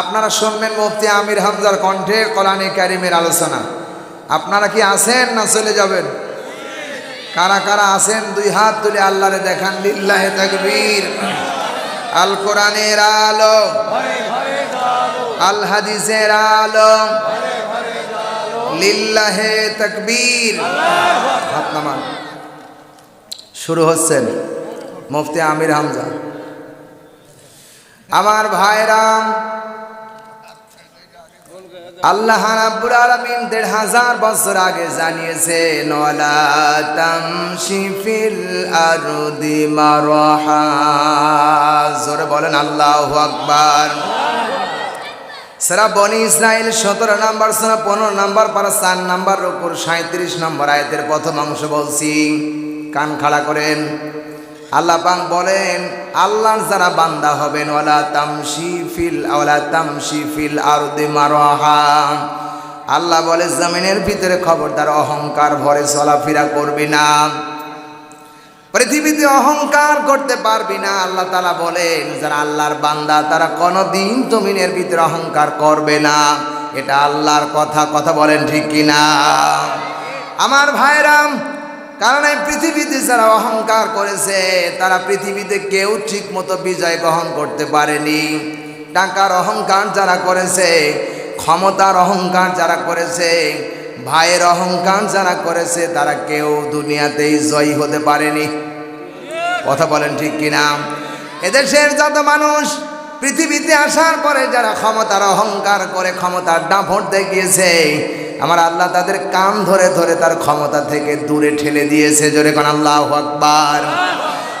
আপনারা শুনবেন মুফতি আমির হামজার কণ্ঠে কোরআনে কারিমের আলোচনা। আপনারা কি আছেন না চলে যাবেন? কারা কারা আছেন? দুই হাত তুলে আল্লাহরে দেখান, লিল্লাহে তাকবীর। আল কোরআনের আলো, আল হাদিসের আলো, লিল্লাহে তাকবীর। হাত নামান। শুরু হচ্ছেন মুফতি আমির হামজা। আমার ভাইরাম আল্লাহ রাব্বুল আলামিন দেড় হাজার বছর আগে জানিয়েছেন ওয়ালা তামশি ফিল আরদি মারহা। জোরে বলেন আল্লাহু আকবার। সারা বনি ইসরায়েল সতেরো নাম্বার, সারা পনেরো নাম্বার পারা চার নাম্বার উপর সাঁত্রিশ নম্বর আয়তের প্রথম অংশ বলছি। কান খাড়া করেন। আল্লাহ পাক বলেন, আল্লাহর যারা বান্দা হবেন ওলা তামশি ফিল ওলা তামশি ফিল আরদে মারহা। আল্লাহ বলে, জমিনের ভিতরে খবরদার অহংকার ভরে চলাফেরা করবি না। পৃথিবীতে অহংকার করতে পারবি না, আল্লাহ তালা বলেন, যারা আল্লাহর বান্দা, তারা কোনোদিন জমিনের ভিতরে অহংকার করবে না। এটা আল্লাহর কথা কথা বলেন ঠিক কিনা? আমার ভাইরাম কারণ এই পৃথিবীতে যারা অহংকার করেছে, তারা পৃথিবীতে কেউ ঠিক মতো বিজয় গ্রহণ করতে পারেনি। টাকার অহংকার যারা করেছে, ক্ষমতার অহংকার যারা করেছে, ভাইয়ের অহংকার যারা করেছে, তারা কেউ দুনিয়াতেই জয়ী হতে পারেনি। কথা বলেন ঠিক কিনা? এদেশের যত মানুষ পৃথিবীতে আসার পরে যারা ক্ষমতার অহংকার করে ক্ষমতার ডাঁফট দেখিয়েছে আমার আল্লাহ তাদের কান ধরে ধরে তার ক্ষমতা থেকে দূরে ঠেলে দিয়েছে। জোরে কোন আল্লাহ আকবার।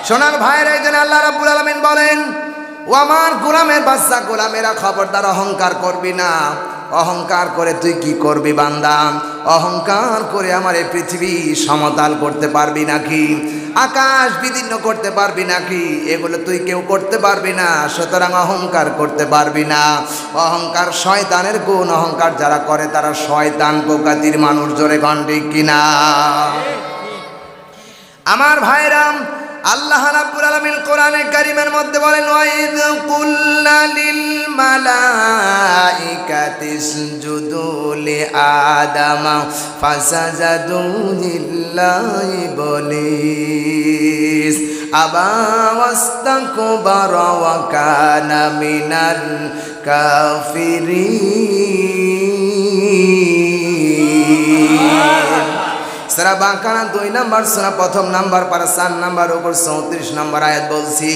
সোনার ভাইয়ের একজন আল্লাহ রাব্বুল আলামিন বলেন ও আমার গোলামের বাচ্চা গোলামেরা খবরদার অহংকার করবি না। অহংকার করে তুই কি করবি বান্দা? অহংকার করে আমার এই পৃথিবী সমতাল করতে পারবি নাকি? আকাশ বিদীর্ণ করতে পারবি নাকি? এগুলো তুই কেউ করতে পারবি না, সুতরাং অহংকার করতে পারবি না। অহংকার শয়তানের গুণ, অহংকার যারা করে তারা শয়তান প্রকৃতির মানুষ, জোরে কণ্ঠে কিনা? আমার ভাইরাম আল্লাহ রাব্বুল আলামিন কোরআনে কারীমের মধ্যে বলেন ওয়াইদ কুল্লা লিল মালাইকাতি ইসজুদু লি আদামা ফাসাজাদু লিল্লাহি ইবলিস। আবা ওয়াস্তাকবারা ওয়া কানা মিনাল কাফিরিন। সারা বাঁকানা দুই নাম্বার, সারা প্রথম নাম্বার, পারা চার নাম্বার, উপর চৌত্রিশ নাম্বার আয়াত বলছি।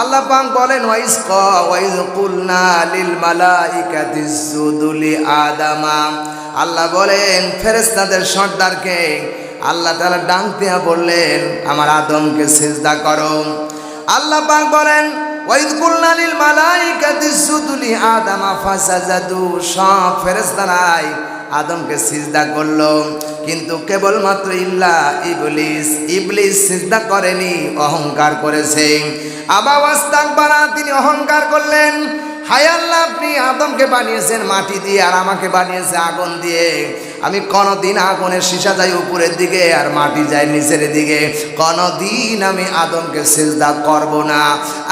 আল্লাহ পাক বলেন ওয়াইস ক, ওয়াইজ কুলনা লিল মালাইকাতি সুদুলি আদামা। আল্লাহ বলেন, ফেরেশতাদের সর্দারকে আল্লাহ তাআলা ডাক দিয়া বললেন, আমার আদমকে সিজদা করো। আল্লাহ পাক বলেন ওয়াইদ কুলনা লিল মালাইকাতি সুদুলি আদামা, ফাসাজাদু, সব ফেরেশতারাই আদমকে সিজদা করল, কিন্তু কেবলমাত্র ইল্লা ইবলিস ইবলিস সিজদা করেনি, অহংকার করেছে। আবাবাস্তাক বানা তিনি অহংকার করলেন। হায় আল্লাহ, আপনি আদমকে বানিয়েছেন মাটি দিয়ে আর আমাকে বানিয়েছে আগুন দিয়ে। আমি কোনোদিন আগুনের সীসা যাই উপরের দিকে আর মাটি যাই নিচের দিকে। কোনোদিন আমি আদমকে সেজদা করব না।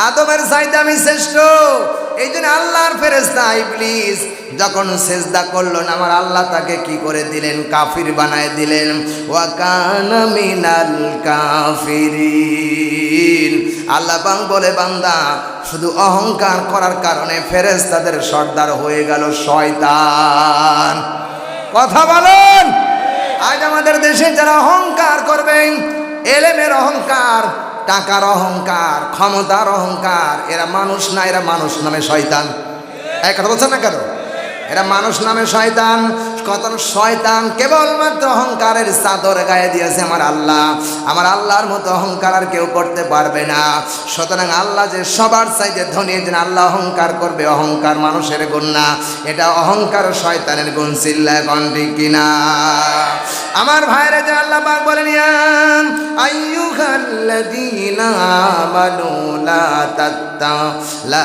আদমের চাইতে আমি শ্রেষ্ঠ। এই জন্য আল্লাহর ফেরেস্তা ইবলিস যখন সেজদা করল না, আমার আল্লাহ তাকে কি করে দিলেন? কাফির বানায় দিলেন। ওয়াকান মিনাল কাফিরিন। আল্লাহ বাং বলে, বান্দা, শুধু অহংকার করার কারণে ফেরেস্তাদের সর্দার হয়ে গেল শয়তান। কথা বলেন? আজ আমাদের দেশে যারা অহংকার করবেন, এলেমের অহংকার টাকার অহংকার, ক্ষমতার অহংকার, এরা মানুষ না, এরা মানুষ নামে শয়তান। এক কথা বলছেন না কেন? এরা মানুষ নামে শয়তান কত শয়তান কেবলমাত্র অহংকারের চাদর গায়ে দিয়েছে আমার আল্লাহ। আমার আল্লাহর মতো অহংকার আর কেউ করতে পারবে না। সুতরাং আল্লাহ যে সবার চাইতে ধনী যেন আল্লাহ অহংকার করবে। অহংকার মানুষের গুণ না। এটা অহংকার শয়তানের গুণ, চিল্লা কণ্ঠি কিনা আমার ভাইরা যে আল্লাহ পাক বলেন আইয়ুহাল্লাযীনা আমানু লা লা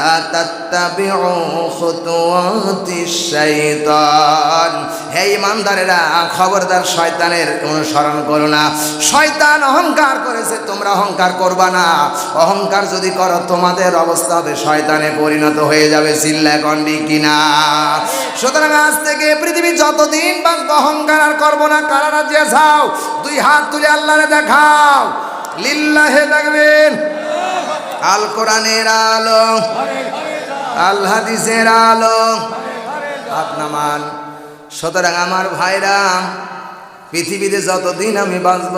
হে ইমানদারেরা, খবরদার শয়তানের অনুসরণ করো না। শয়তান অহংকার করেছে, তোমরা অহংকার করবা না। অহংকার যদি করো, তোমাদের অবস্থা হবে শয়তানে পরিণত হয়ে যাবে, চিল্লা কন্ডি কিনা। সুতরাং আজ থেকে পৃথিবী যতদিন বাঁচব অহংকার আর করব না, কারা রাজ্যে যাও দুই হাত তুলে আল্লাহরে দেখাও। লিল্লাহে দেখবেন আল কোরআনের আলো, আল হাদিসের আলো। হাত নামান। সুতরাং আমার ভাইরা, পৃথিবীতে যতদিন আমি বাঁচব,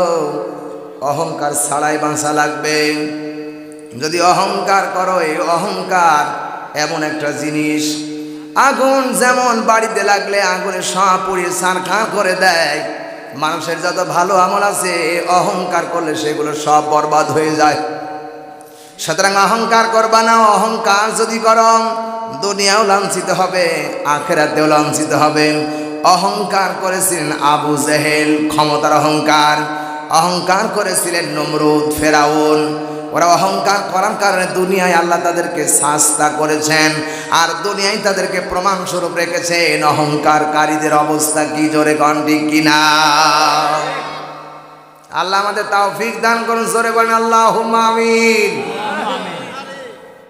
অহংকার ছাড়াই বাঁচা লাগবে। যদি অহংকার করো, এই অহংকার এমন একটা জিনিস, আগুন যেমন বাড়িতে লাগলে আগুনে সব পুড়িয়ে সারখা করে দেয়। মানুষের যত ভালো আমল আছে অহংকার করলে সেগুলো সব বরবাদ হয়ে যায়। সুতরাং অহংকার করবা না, অহংকার যদি করো, দুনিয়াও লাঞ্ছিত হবে, আখেরাতেও লাঞ্ছিত হবে। অহংকার করেছিলেন আবু জেহেল, ক্ষমতার অহংকার। অহংকার করেছিলেন নমরুদ, ফেরাউন। ওরা অহংকার করার কারণে দুনিয়ায় আল্লাহ তাদেরকে শাস্তা করেছেন আর দুনিয়ায় তাদেরকে প্রমাণ স্বরূপ রেখেছেন অহংকারকারীদের অবস্থা কি জোরে কন্টি কিনা? আল্লাহ আমাদের তাও ফিক দান করুন, জোরে বলেন আল্লাহ আমিন।